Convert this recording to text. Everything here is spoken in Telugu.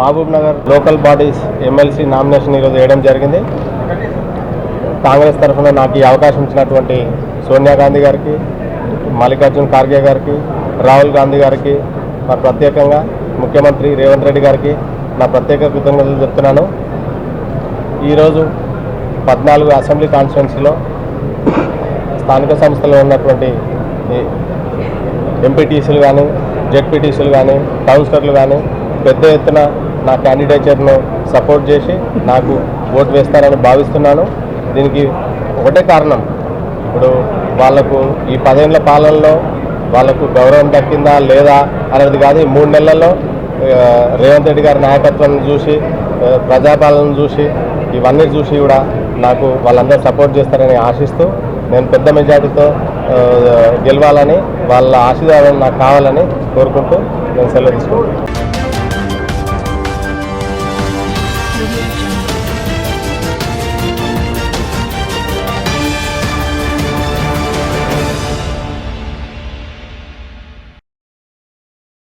Mahabubnagar local bodies MLC nomination ఈరోజు వేయడం జరిగింది. కాంగ్రెస్ తరఫున నాకు ఈ అవకాశం ఇచ్చినటువంటి సోనియా గాంధీ గారికి మల్లికార్జున్ ఖార్గే గారికి రాహుల్ గాంధీ గారికి మరి ప్రత్యేకంగా ముఖ్యమంత్రి రేవంత్ రెడ్డి గారికి నా ప్రత్యేక కృతజ్ఞతలు చెప్తున్నాను. ఈరోజు పద్నాలుగు అసెంబ్లీ కాన్స్టిట్యున్సీలో స్థానిక సంస్థలో ఉన్నటువంటి ఈ ఎంపీటీసీలు కానీ జెడ్పీటీసీలు కానీ కౌన్సిలర్లు కానీ పెద్ద ఎత్తున నా క్యాండిడేచర్ను సపోర్ట్ చేసి నాకు ఓటు వేస్తారని భావిస్తున్నాను. దీనికి ఒకటే కారణం. ఇప్పుడు వాళ్ళకు ఈ పదేళ్ళ పాలనలో వాళ్ళకు గౌరవం దక్కిందా లేదా అనేది కాదు ఈ మూడు నెలల్లో రేవంత్ రెడ్డి గారి నాయకత్వం చూసి ఆ, ప్రజాపాలన చూసి ఇవన్నీ చూసి కూడా నాకు వాళ్ళందరూ సపోర్ట్ చేస్తారని ఆశిస్తూ నేను పెద్ద మెజార్టీతో గెలవాలని వాళ్ళ ఆశీర్వాదం నాకు కావాలని కోరుకుంటూ నేను సెలవు తీసుకుంటాను